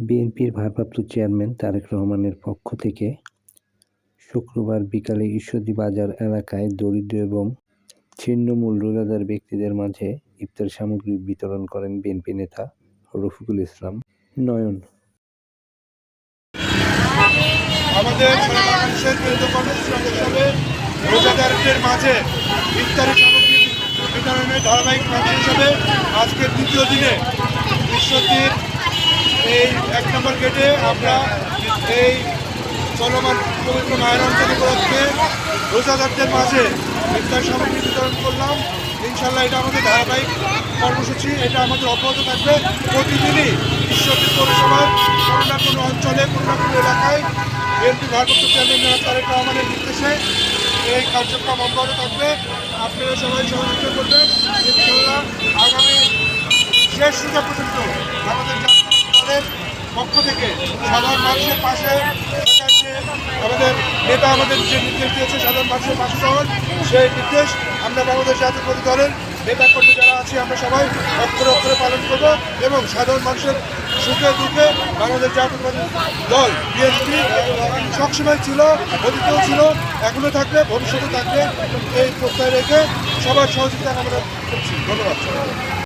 বিএনপির ভারপ্রাপ্ত চেয়ারম্যান তারেক রহমানের পক্ষ থেকে শুক্রবার বিকালে ঈশ্বরদী বাজার এলাকায় দরিদ্র এবং ছিন্নমূল রোজাদার ব্যক্তিদের মাঝে ইফতার সামগ্রী বিতরণ করেন বিএনপি নেতা রফিকুল ইসলাম নয়ন। রোজাদারদের মাঝে ইফতারি সামগ্রী বিতরণের ধারাবাহিক হিসাবে আজকের দ্বিতীয় দিনে এই নম্বর গেটে আমরা এই চলমান পবিত্র মায়ের অঞ্চল উপলক্ষে রোজাদারদের মাঝে ইফতার সামগ্রী বিতরণ করলাম। ইনশাল্লাহ এটা আমাদের ধারাবাহিক কর্মসূচি, এটা আমাদের অব্যাহত থাকবে। প্রতিদিনই ঈশ্বরদীপ পৌরসভার কোনো না কোনো অঞ্চলে কোনো না কোনো এলাকায় বিএনপি ভারপ্রাপ্ত চেয়ারম্যান জনাব তারেক রহমানের নির্দেশে এই কার্যক্রম অব্যাহত থাকবে। আপনারা সবাই সহযোগিতা করবেন। ইনশাল্লাহ আগামী শেষ সুযোগ পর্যন্ত আমাদের পক্ষ থেকে সাধারণ মানুষের পাশে আমাদের নেতা আমাদের যে নির্দেশ দিয়েছে সাধারণ মানুষের পাশে যাওয়ার সেই নির্দেশ আমরা বাংলাদেশ জাতীয়বাদী দলের নেতা কর্মী যারা আছি, আমরা সবাই অক্ষরে অক্ষরে পালন করব এবং সাধারণ মানুষের সুখে দুঃখে বাংলাদেশ জাতীয়বাদী দল, বিএনপি, সবসময় ছিল, অতীতেও ছিল, এখনও থাকবে, ভবিষ্যতে থাকবে। এই প্রত্যয় রেখে সবার সহযোগিতা আমরা করছি। ধন্যবাদ।